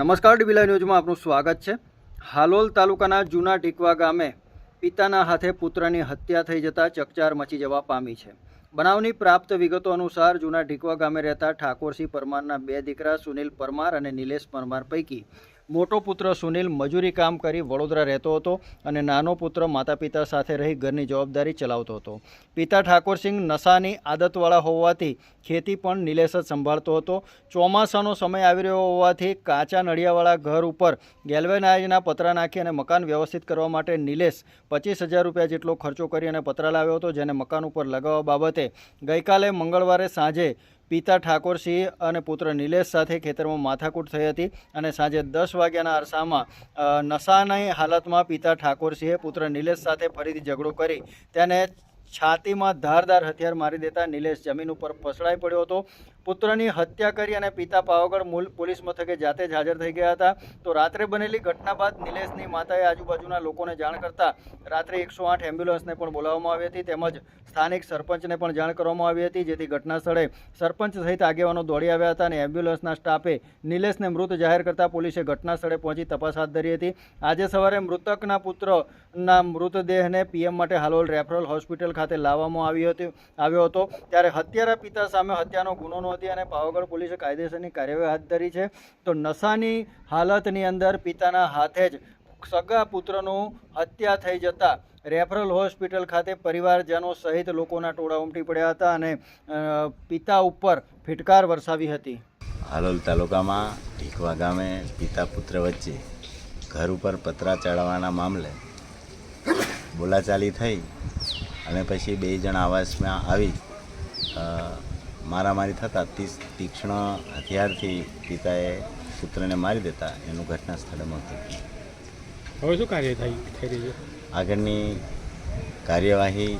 નમસ્કાર ડીબીલા ન્યૂઝમાં આપનું સ્વાગત છે. હાલોલ તાલુકાના જૂના ટીકવા ગામે પિતાના હાથે પુત્રની હત્યા થઈ જતાં ચકચાર મચી જવા પામી છે. બનાવની પ્રાપ્ત વિગતો અનુસાર જૂના ઢીકવા ગામે રહેતા ઠાકોરસિંહ પરમારના બે દીકરા સુનિલ પરમાર અને નિલેશ પરમાર પૈકી મોટો પુત્ર સુનિલ મજૂરી કામ કરી વડોદરા રહેતો હતો અને નાનો પુત્ર માતા પિતા સાથે રહી ઘરની જવાબદારી ચલાવતો હતો. પિતા ઠાકોરસિંહ નશાની આદતવાળા હોવાથી ખેતી પણ નિલેશ જ સંભાળતો હતો. ચોમાસાનો સમય આવી રહ્યો હોવાથી કાચા નળિયાવાળા ઘર ઉપર ગેલ્વેનાઇઝના પતરા નાખી અને મકાન વ્યવસ્થિત કરવા માટે નિલેશ પચીસ હજાર રૂપિયા જેટલો ખર્ચો કરી અને પતરા લાવ્યો હતો, જેને મકાન ઉપર લગાવવા બાબતે ગઈકાલે મંગળવારે સાંજે પિતા ઠાકોરસિંહ અને પુત્ર નિલેશ સાથે ખેતરમાં માથાકૂટ થઈ હતી અને સાંજે દસ વાગ્યાના અરસામાં નશાની હાલતમાં પિતા ઠાકોરસિંહે પુત્ર નિલેશ સાથે ફરીથી ઝઘડો કરી તેને છાતીમાં ધારદાર હથિયાર મારી દેતા નિલેશ જમીન ઉપર પસડાઈ પડ્યો હતો. પુત્રની હત્યા કરી અને પિતા પાવાગઢ મૂલ પોલીસ મથકે જાતે જ હાજર થઈ ગયા હતા. તો રાત્રે બનેલી ઘટના બાદ નિલેશની માતાએ આજુબાજુના લોકોને જાણ કરતા રાત્રે એકસો આઠ એમ્બ્યુલન્સને પણ બોલાવવામાં આવી હતી તેમજ સ્થાનિક સરપંચને પણ જાણ કરવામાં આવી હતી, જેથી ઘટના સ્થળે સરપંચ સહિત આગેવાનો દોડી આવ્યા હતા અને એમ્બ્યુલન્સના સ્ટાફે નિલેશને મૃત જાહેર કરતા પોલીસે ઘટના સ્થળે પહોંચી તપાસ હાથ ધરી હતી. આજે સવારે મૃતકના પુત્રના મૃતદેહને પીએમ માટે હાલોલ રેફરલ હોસ્પિટલ ખાતે લાવવામાં આવી હતી આવ્યો હતો. ત્યારે હત્યારા પિતા સામે હત્યાનો ગુનો નોંધી અને પાવાગઢ પોલીસે કાયદેસરની કાર્યવાહી હાથ ધરી છે. તો નશાની હાલતની અંદર પિતાના હાથે જ સગા પુત્રનું હત્યા થઈ જતા રેફરલ હોસ્પિટલ ખાતે પરિવારજનો સહિત લોકોના ટોળા ઉમટી પડ્યા હતા અને પિતા ઉપર ફિટકાર વરસાવી હતી. હાલોલ તાલુકામાં ઢીકવા ગામે પિતા પુત્ર વચ્ચે ઘર ઉપર પતરા ચડાવવાના મામલે બોલાચાલી થઈ અને પછી બે જણ આવાસમાં આવી મારામારી થતાં તીક્ષ્ણ હથિયારથી પિતાએ પુત્રને મારી દેતા એનું ઘટના સ્થળે મળતું હવે શું કાર્ય થઈ રહ્યું રહી છે? આગળની કાર્યવાહી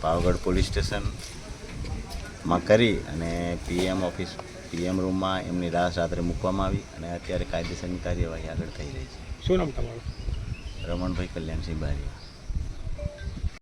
પાવાગઢ પોલીસ સ્ટેશનમાં કરી અને પીએમ ઓફિસ પીએમ રૂમમાં એમની રાહ રાત્રે મૂકવામાં આવી અને અત્યારે કાયદેસરની કાર્યવાહી આગળ થઈ રહી છે. શું નામ તમારું? રમણભાઈ કલ્યાણસિંહ બારિયા.